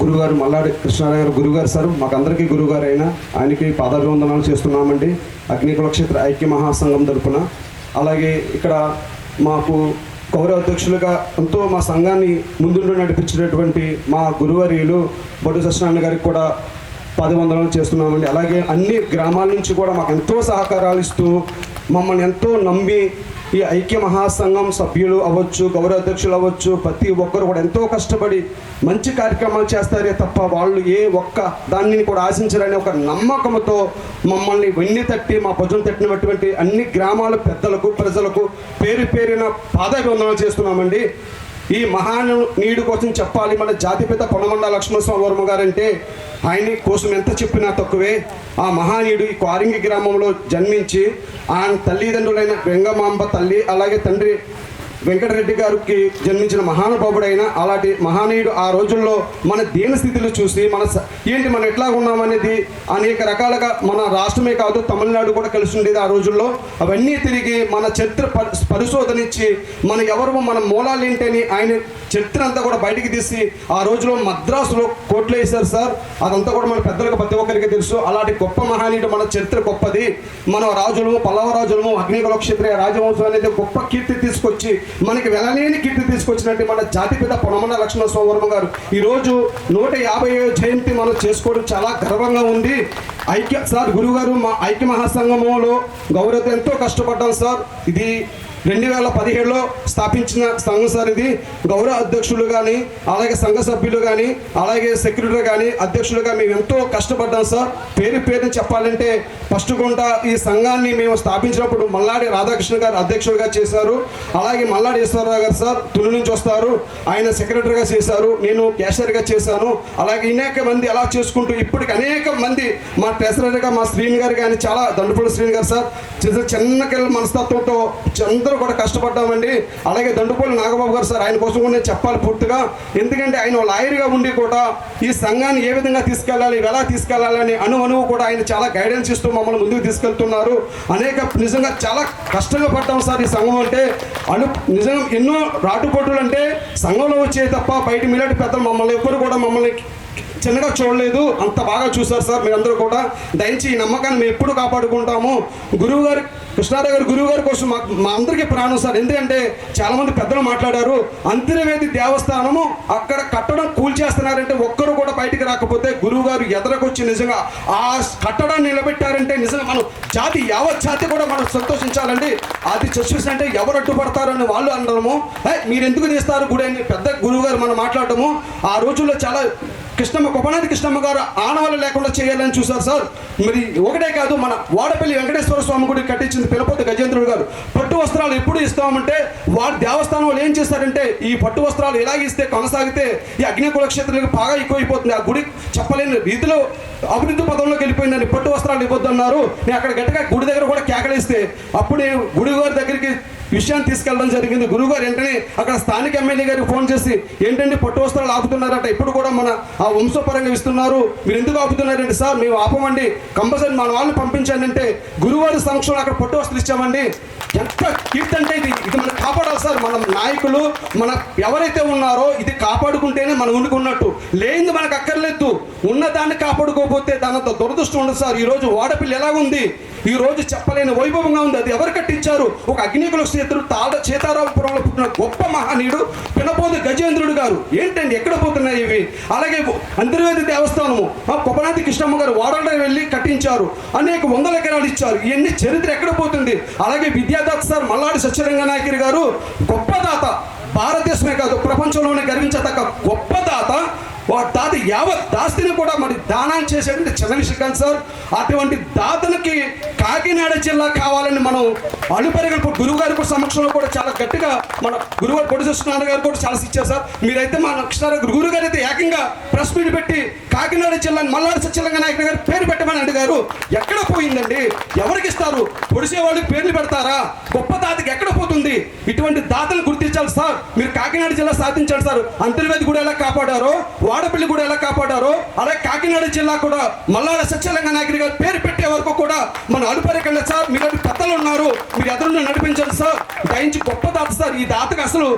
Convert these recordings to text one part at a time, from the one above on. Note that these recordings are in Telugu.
గురుగారు మల్లాడి కృష్ణారావు గారు గురుగారు సార్ మాకందరికీ గురుగారు అయిన ఆయనకి పాదాభివందనాలు చేస్తున్నామండి. అగ్నికులక్షేత్ర ఐక్య మహాసంఘం తరపున. అలాగే ఇక్కడ మాకు గౌరవ అధ్యక్షులుగా ఎంతో మా సంఘాన్ని ముందుండి నడిపించినటువంటి మా గురువర్యులు బొడ్డు సత్యనారాయణ గారికి కూడా పాదవందనాలు చేస్తున్నామండి. అలాగే అన్ని గ్రామాల నుంచి కూడా మాకు ఎంతో సహకారాలు ఇస్తూ మమ్మల్ని ఎంతో నమ్మి ఈ ఐక్య మహాసంఘం సభ్యులు అవ్వచ్చు గౌరవ అధ్యక్షులు అవ్వచ్చు ప్రతి ఒక్కరు కూడా ఎంతో కష్టపడి మంచి కార్యక్రమాలు చేస్తారే తప్ప వాళ్ళు ఏ ఒక్క దాన్ని కూడా ఆశించరనే ఒక నమ్మకంతో మమ్మల్ని వెన్ని తట్టి మా భుజం తట్టినటువంటి అన్ని గ్రామాల పెద్దలకు ప్రజలకు పేరు పేరిన పాదాభివందనాలు చేస్తున్నామండి. ఈ మహాను నీడు కోసం చెప్పాలి. మన జాతిపిత పొనమండ లక్ష్మణస్వామి వర్మ గారంటే ఆయన కోసం ఎంత చెప్పినా తక్కువే. ఆ మహానీయుడు ఈ క్వారింగి గ్రామంలో జన్మించి ఆయన తల్లిదండ్రులైన వెంగమాంబ తల్లి అలాగే తండ్రి వెంకటరెడ్డి గారికి జన్మించిన మహానుభావుడైన అలాంటి మహానీయుడు ఆ రోజుల్లో మన దీన స్థితిలో చూసి మన స- ఏంటి మనం ఎట్లా ఉన్నామనేది అనేక రకాలుగా మన రాష్ట్రమే కాదు తమిళనాడు కూడా కలిసి ఉండేది ఆ రోజుల్లో. అవన్నీ తిరిగి మన చరిత్ర పరిశోధన ఇచ్చి మన ఎవరు మన మూలాలు ఏంటని ఆయన చరిత్ర అంతా కూడా బయటికి తీసి ఆ రోజులో మద్రాసులో కోట్లు వేశారు సార్. అదంతా కూడా మన పెద్దలకు ప్రతి ఒక్కరికి తెలుసు. అలాంటి గొప్ప మహానీయుడు మన చరిత్ర గొప్పది. మన రాజులము పల్లవ రాజులము అగ్నికులక్షత్రియ రాజవంశం అనేది గొప్ప కీర్తి తీసుకొచ్చి మనకి వెళ్ళలేని కీర్తి తీసుకొచ్చినట్టు మన జాతిపిత పొనమన లక్ష్మణ స్వామి గారు ఈరోజు నూట యాభై జయంతి మనం చేసుకోవడం చాలా గర్వంగా ఉంది. ఐక్య సార్ గురుగారు మా ఐక్య మహాసంగమంలో గౌరవ ఎంతో కష్టపడ్డాం సార్. ఇది రెండు వేల పదిహేడులో స్థాపించిన సంఘం సార్ ఇది. గౌరవ అధ్యక్షులు కానీ అలాగే సంఘ సభ్యులు కానీ అలాగే సెక్రటరీ కానీ అధ్యక్షులుగా మేము ఎంతో కష్టపడ్డాం సార్. పేరు పేరుని చెప్పాలంటే ఫస్ట్ గుంట ఈ సంఘాన్ని మేము స్థాపించినప్పుడు మల్లాడి రాధాకృష్ణ గారు అధ్యక్షులుగా చేశారు. అలాగే మల్లాడి ఈశ్వరరావు గారు సార్ తులు నుంచి వస్తారు. ఆయన సెక్రటరీగా చేశారు. నేను క్యాషియర్గా చేశాను. అలాగే అనేక మంది అలా చేసుకుంటూ ఇప్పటికి అనేక మంది మా ట్రెసరర్గా మా శ్రీని గారు కానీ చాలా దండుపూడి శ్రీని గారు సార్ చిన్న చిన్నకెళ్ళ మనస్తత్వంతో అందరూ కూడా కష్టపడ్డామండి. అలాగే దండుపల్లి నాగబాబు గారు సార్ ఆయన కోసం కూడా నేను చెప్పాలి పూర్తిగా. ఎందుకంటే ఆయన లాయర్గా ఉండి కూడా ఈ సంఘాన్ని ఏ విధంగా తీసుకెళ్ళాలి ఎలా తీసుకెళ్ళాలని అను అణువు కూడా ఆయన చాలా గైడెన్స్ ఇస్తూ మమ్మల్ని ముందుకు తీసుకెళ్తున్నారు. అనేక నిజంగా చాలా కష్టంగా పడ్డాం సార్ ఈ సంఘం అంటే. అను నిజంగా ఎన్నో రాటుపోటులు అంటే సంఘంలో వచ్చే తప్ప బయట మిలాంటి పెద్దలు మమ్మల్ని ఎవ్వరు కూడా మమ్మల్ని చిన్నగా చూడలేదు. అంత బాగా చూశారు సార్ మీరందరూ కూడా. దయచి ఈ నమ్మకాన్ని మేము ఎప్పుడు కాపాడుకుంటాము. గురువు గారు కృష్ణారావు గారు గురువు గారి కోసం మా మా అందరికీ ప్రాణం సార్ ఎందుకంటే చాలా మంది పెద్దలు మాట్లాడారు అంతిరవేది దేవస్థానము అక్కడ కట్టడం కూల్చేస్తున్నారంటే ఒక్కరు కూడా బయటికి రాకపోతే గురువు గారు ఎదరకొచ్చి నిజంగా ఆ కట్టడాన్ని నిలబెట్టారంటే నిజంగా మనం జాతి యావత్ జాతి కూడా మనం సంతోషించాలండి. అది చర్చస్ అంటే ఎవరు అడ్డుపడతారని వాళ్ళు అనడము. మీరు ఎందుకు తీస్తారు గుడి అని పెద్ద గురువు గారు మనం మాట్లాడటము. ఆ రోజుల్లో చాలా కృష్ణమ్మ కొపనాది కృష్ణమ్మ గారు ఆనవాళ్ళు లేకుండా చేయాలని చూశారు సార్. మరి ఒకటే కాదు మన వాడపల్లి వెంకటేశ్వర స్వామి గుడి కట్టించింది పిలపతి గజేంద్రుడు గారు. పట్టు వస్త్రాలు ఎప్పుడు ఇస్తామంటే వారి దేవస్థానం వాళ్ళు ఏం చేస్తారంటే ఈ పట్టు వస్త్రాలు ఎలాగ ఇస్తే కొనసాగితే ఈ అగ్ని క్షేత్రాలకు బాగా ఎక్కువైపోతుంది. ఆ గుడి చెప్పలేని రీతిలో అభివృద్ధి పదంలోకి వెళ్ళిపోయిందని పట్టు వస్త్రాలు ఇవ్వద్దన్నారు. నేను అక్కడ గట్టిగా గుడి దగ్గర కూడా కేకలేస్తే అప్పుడు నేను గుడి గారి దగ్గరికి విషయాన్ని తీసుకెళ్ళడం జరిగింది. గురువుగారు వెంటనే అక్కడ స్థానిక ఎమ్మెల్యే గారికి ఫోన్ చేసి ఏంటంటే పట్టు వస్త్రాలు ఆపుతున్నారట ఇప్పుడు కూడా మన ఆ వంశపరంగా ఇస్తున్నారు మీరు ఎందుకు ఆపుతున్నారండి సార్? మేము ఆపమండి కంపల్సరీ మన వాళ్ళని పంపించండి అంటే గురువారి సంక్షంలో అక్కడ పట్టు వస్త్రాలు ఇచ్చామండి. ఎంత కీర్తి అంటే ఇది? ఇది మనం కాపాడాలి సార్. మన నాయకులు మన ఎవరైతే ఉన్నారో ఇది కాపాడుకుంటేనే మనం ఉండుకున్నట్టు. లేనిది మనకు అక్కర్లేదు. ఉన్న దాన్ని కాపాడుకోకపోతే దానంత దురదృష్టం ఉండదు సార్. ఈరోజు ఓడపిల్ల వాడపిల్లి ఎలా ఉంది ఈ రోజు చెప్పలేని వైభవంగా ఉంది. అది ఎవరు కట్టించారు? ఒక అగ్నికుల క్షేత్రుడు తాడ చేతారాపురంలో పుట్టిన గొప్ప మహనీయుడు పినపోదు గజేంద్రుడు గారు. ఏంటండి? ఎక్కడ పోతున్నాయి ఇవి? అలాగే అంతర్వేది దేవస్థానము. ఆ కొపనాది కృష్ణమ్మ గారు వాడలో వెళ్ళి కట్టించారు. అనేక వందల ఎకరాలు ఇచ్చారు. ఇవన్నీ చరిత్ర ఎక్కడ పోతుంది? అలాగే విద్యాదాత సార్ మల్లాడి సత్యరంగ నాయకరి గారు గొప్ప దాత. భారతదేశమే కాదు ప్రపంచంలోనే గర్వించదగ్గ గొప్ప దాత. వా దాత యావత్ దాస్తిని కూడా మరి దానం చేసేటువంటి చిన్న విషయం సార్. అటువంటి దాతలకి కాకినాడ జిల్లా కావాలని మనం అడుపరిగల గురువు గారి కూడా సమక్షంలో కూడా చాలా గట్టిగా మన గురువు గారు పొడి గారు కూడా చాలా ఇచ్చారు సార్. మీరైతే మా కృష్ణారావు గురువు గారు అయితే ఏకంగా ప్రెస్ మీట్ పెట్టి కాకినాడ జిల్లా మల్లాడు సత్యలింగ నాయకుడు గారు పేరు పెట్టమని అడిగారు. ఎక్కడ పోయిందండి? ఎవరికి ఇస్తారు? పొడిసేవాళ్ళు పేర్లు పెడతారా? గొప్ప దాతకి ఎక్కడ పోతుంది? ఇటువంటి దాతలు గుర్తించాలి సార్. మీరు కాకినాడ జిల్లా సాధించాలి సార్. అంతర్వేది కూడా ఎలా కాపాడారో వాడపల్లి కూడా ఎలా కాపాడారో అలాగే కాకినాడ జిల్లా కూడా మల్లాడ సత్యలింగ నాయకుడి గారు పేరు పెట్టే వరకు కూడా మన అడుపరికండి సార్ మీరు పెద్దలు ఉన్నారు. మీరు ఎదురు నడిపించండి సార్. దయించి గొప్ప దాత సార్. ఈ దాతకు అసలు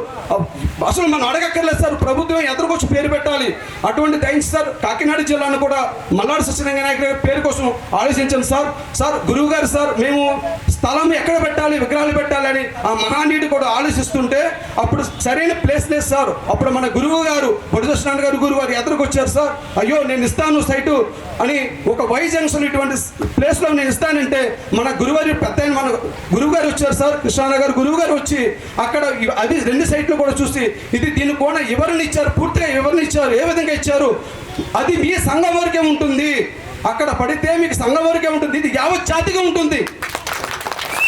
అసలు మనం అడగక్కర్లేదు సార్. ప్రభుత్వం ఎదురుకొచ్చి పేరు పెట్టాలి. అటువంటి థ్యాంక్స్ సార్ కాకినాడ జిల్లాను కూడా మల్లాడు సత్యనారాయణ నాయకుడి గారి పేరు కోసం ఆలోచించండి సార్. సార్ గురువు గారు సార్ మేము స్థలం ఎక్కడ పెట్టాలి విగ్రహాలు పెట్టాలని ఆ మహానీయుడు కూడా ఆలోచిస్తుంటే అప్పుడు సరైన ప్లేస్ లేదు సార్. అప్పుడు మన గురువు గారు బొడిసత్యనారాయణ గారు గురువు గారు ఎదురుకు వచ్చారు సార్. అయ్యో నేను ఇస్తాను సైటు అని ఒక వై జంక్షన్ ఇటువంటి ప్లేస్లో నేను ఇస్తానంటే మన గురువారి పెద్ద మన గురువు గారు వచ్చారు సార్. కృష్ణారావు గారు గురువు గారు వచ్చి అక్కడ అది రెండు సైట్లు కూడా చూసి ఇది దీని కూడా ఎవరిని ఇచ్చారు? పూర్తిగా ఎవరిని ఇచ్చారు? ఏ విధంగా ఇచ్చారు? అది మీ సంఘం వరకే ఉంటుంది. అక్కడ పడితే మీకు సంఘం వరకే ఉంటుంది. ఇది యావత్ జాతిగా ఉంటుంది.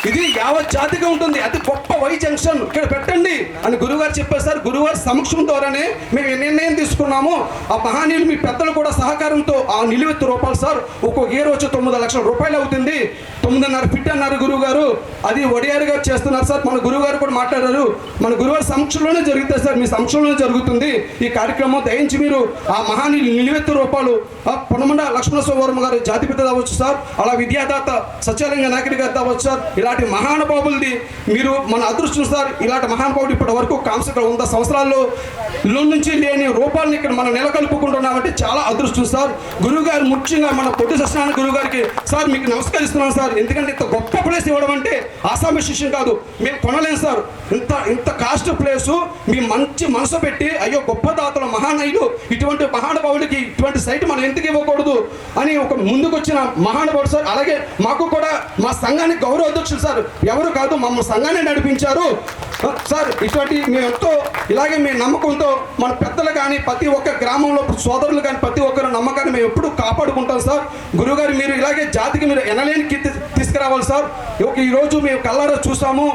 ఇది యావత్ జాతిగా ఉంటుంది. అది గొప్ప వై జంక్షన్ ఇక్కడ పెట్టండి. అని గురుగారు చెప్పారు సార్ గురువారి సమక్షం ద్వారానే మేము ఏ నిర్ణయం తీసుకున్నాము ఆ మహానీయులు మీ పెద్దలు కూడా సహకారంతో ఆ నిలువెత్తు రూపాయలు సార్. ఒక్కొక్క ఏ రోజు తొమ్మిది లక్షల రూపాయలు అవుతుంది. తొమ్మిదిన్నర ఫిట్ అన్నారు గురువుగారు. అది ఒడియారు గారు చేస్తున్నారు సార్. మన గురువుగారు కూడా మాట్లాడారు. మన గురువారి సమక్షంలోనే జరుగుతుంది సార్. మీ సమక్షంలోనే జరుగుతుంది ఈ కార్యక్రమం. దయించి మీరు ఆ మహానీయులు నిలువెత్తు రూపాయలు ఆ పొనమండ లక్ష్మణ స్వవర్మ గారు జాతిపిత అవ్వచ్చు సార్. అలా విద్యాదాత సత్యలింగ నాయకుడి గారు అవ్వచ్చు సార్. ఇలా ఇలాంటి మహానుభావులది మీరు మన అదృష్టం సార్ ఇలాంటి మహానుభావుడు ఇప్పటి వరకు కాన్సెప్ట్ వంద సంవత్సరాల్లో లో నుంచి లేని రూపాలను ఇక్కడ మనం నెలకొల్పుకుంటున్నామంటే చాలా అదృష్టం సార్. గురువుగారు ముఖ్యంగా మన పొట్టి సత్యనారాయణ గురువు గారికి సార్ మీకు నమస్కరిస్తున్నాను సార్. ఎందుకంటే ఇంత గొప్ప ప్లేస్ ఇవ్వడం అంటే ఆసామి శిష్యం కాదు. మేము కొనలేం సార్. ఇంత ఇంత కాస్ట్ ప్లేసు మీ మంచి మనసు పెట్టి అయ్యో గొప్ప దాతలు మహానయులు ఇటువంటి మహానుభావుడికి ఇటువంటి సైట్ మనం ఎందుకు ఇవ్వకూడదు అని ఒక ముందుకు వచ్చిన మహానుభావుడు సార్. అలాగే మాకు కూడా మా సంఘానికి గౌరవ అధ్యక్షులు సార్ ఎవరు కాదు మమ్మల్ని సంఘాన్ని నడిపించారు. సార్ ఇటువంటి మేము ఎంతో ఇలాగే మీ నమ్మకంతో మన పెద్దలు కానీ ప్రతి ఒక్క గ్రామంలో సోదరులు కానీ ప్రతి ఒక్కరు నమ్మకాన్ని మేము ఎప్పుడు కాపాడుకుంటాం సార్. గురువుగారు మీరు ఇలాగే జాతికి మీరు ఎనలేని కీర్తి తీసుకురావాలి సార్. ఒక ఈరోజు మేము కల్లారా చూసాము.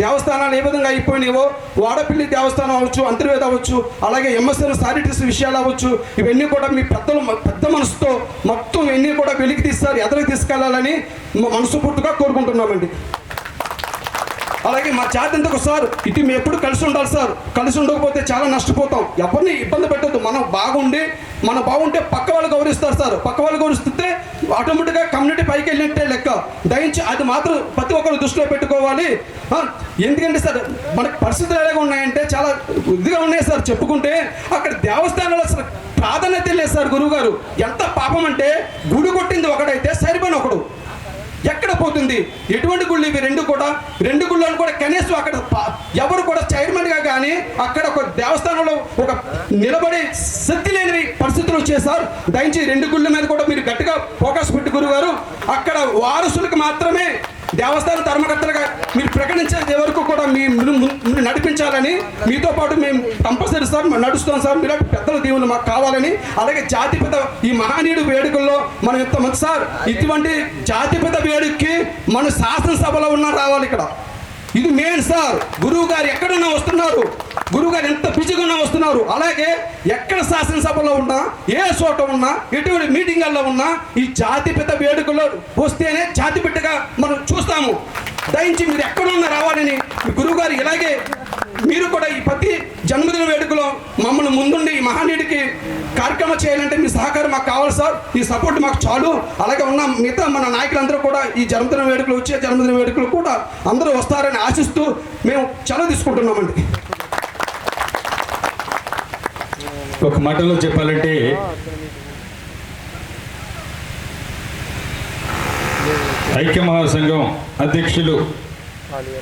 దేవస్థానాలు ఏ విధంగా అయిపోయినాయో వాడపల్లి దేవస్థానం అవ్వచ్చు అంతర్వేద అవ్వచ్చు అలాగే ఎంఎస్ఎల్ సానిటరీస్ విషయాలు అవ్వచ్చు ఇవన్నీ కూడా మీ పెద్దలు పెద్ద మనసుతో మొత్తం ఇవన్నీ కూడా వెలికి తీస్తారు ఎదరికి తీసుకెళ్ళాలని మనసుపూర్తిగా కోరుకుంటున్నామండి. అలాగే మా జాతి ఎందుకు సార్? ఇటు మేము ఎప్పుడు కలిసి ఉండాలి సార్. కలిసి ఉండకపోతే చాలా నష్టపోతాం. ఎవరిని ఇబ్బంది పెట్టద్దు. మనం బాగుండి మనం బాగుంటే పక్క వాళ్ళు గౌరవిస్తారు సార్. పక్క వాళ్ళు గౌరవిస్తే ఆటోమేటిక్గా కమ్యూనిటీ పైకి వెళ్ళినట్టే లెక్క. దయించి అది మాత్రం ప్రతి ఒక్కరు దృష్టిలో పెట్టుకోవాలి. ఎందుకంటే సార్ మనకి పరిస్థితులు ఎలాగ ఉన్నాయంటే చాలా ఇదిగా ఉన్నాయి సార్. చెప్పుకుంటే అక్కడ దేవస్థానంలో అసలు ప్రాధాన్యత లేదు సార్ గురువు గారు ఎంత పాపం అంటే గుడి కొట్టింది ఒకడైతే సరిపోయిన ఒకడు. ఎక్కడ పోతుంది? ఎటువంటి గుళ్ళు ఇవి రెండు కూడా? రెండు గుళ్ళను కూడా కనీసం అక్కడ ఎవరు కూడా చైర్మన్గా కానీ అక్కడ ఒక దేవస్థానంలో ఒక నిలబడే శక్తి లేని పరిస్థితులు వచ్చేసారు. దయచేసి రెండు గుళ్ళ మీద కూడా మీరు గట్టిగా ఫోకస్ పెట్టుకుని గురుగారు అక్కడ వారసులకు మాత్రమే దేవస్థాన ధర్మకర్తలుగా మీరు ప్రకటించే వరకు కూడా మీ మీరు నడిపించాలని మీతో పాటు మేము కంపల్సరీ సార్ మేము నడుస్తాం సార్. మీలాంటి పెద్దల దీవులు మాకు కావాలని అలాగే జాతిపిత ఈ మహానీయుడు వేడుకల్లో మనం ఇంతమంది సార్? ఇటువంటి జాతిపిత వేడుకకి మన శాసనసభలో ఉన్న రావాలి ఇక్కడ. ఇది మెయిన్ సార్. గురువు గారు ఎక్కడున్నా వస్తున్నారు? గురువుగారు ఎంత బిజీగా వస్తున్నారు. అలాగే ఎక్కడ శాసనసభలో ఉన్నా ఏ చోట ఉన్నా ఎటువంటి మీటింగ్లలో ఉన్నా ఈ జాతిపిత వేడుకలో వస్తేనే జాతిపిట్టగా మనం చూస్తాము. దయించి మీరు ఎక్కడున్నా రావాలని గురువుగారు ఇలాగే మీరు కూడా ఈ ప్రతి జన్మదిన వేడుకలో మమ్మల్ని ముందుండి ఈ మహానీయుడికి కార్యక్రమం చేయాలంటే మీ సహకారం మాకు కావాలి సార్. ఈ సపోర్ట్ మాకు చాలు. అలాగే ఉన్న మిగతా మన నాయకులందరూ కూడా ఈ జన్మదిన వేడుకలు వచ్చే జన్మదిన వేడుకలు కూడా అందరూ వస్తారని ఆశిస్తూ మేము చదువు తీసుకుంటున్నామండి. ఒక మాటలో చెప్పాలంటే ఐక్య మహాసంఘం అధ్యక్షులు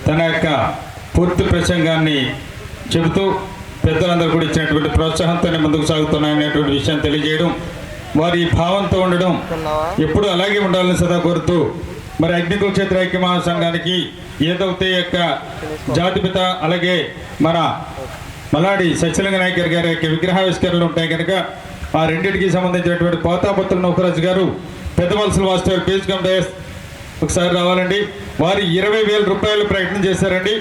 తన యొక్క పూర్తి ప్రసంగాన్ని చెబుతూ పెద్దలందరూ కూడా ఇచ్చినటువంటి ప్రోత్సాహంతోనే ముందుకు సాగుతున్నాయనేటువంటి విషయాన్ని తెలియజేయడం వారి భావంతో ఉండడం ఎప్పుడు అలాగే ఉండాలని సదా కోరుతూ మరి అగ్నికుక్షేత్ర ఐక్య మహాసంఘానికి ఏదైతే యొక్క జాతిపిత అలాగే మన మలాడి సత్యలింగ నాయకర్ గారి యొక్క విగ్రహావిష్కరణలు ఉంటాయి కనుక ఆ రెండింటికి సంబంధించినటువంటి పోతాపత్రుల నౌకరాజు గారు పెద్ద వాస్తవ పేజ్ డయస్ ఒకసారి రావాలండి. వారు ఇరవై వేల రూపాయలు ప్రయత్నం చేశారండి.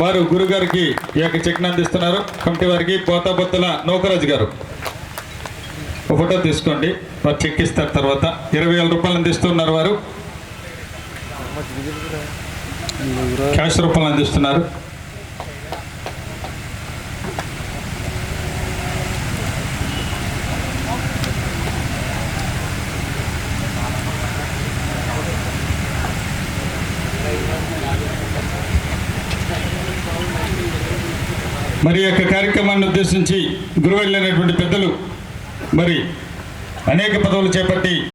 వారు గురుగారికి ఈ యొక్క చెక్ను అందిస్తున్నారు. కమిటీ వారికి పోతాబొత్తుల నౌకరాజు గారు ఒక ఫోటో తీసుకోండి. వారు చెక్ ఇస్తారు తర్వాత. ఇరవై వేల రూపాయలు అందిస్తున్నారు వారు. క్యాష్ రూపాయలు అందిస్తున్నారు. మరి యొక్క కార్యక్రమాన్ని ఉద్దేశించి గురువెళ్ళినటువంటి పెద్దలు మరి అనేక పదవులు చేపట్టి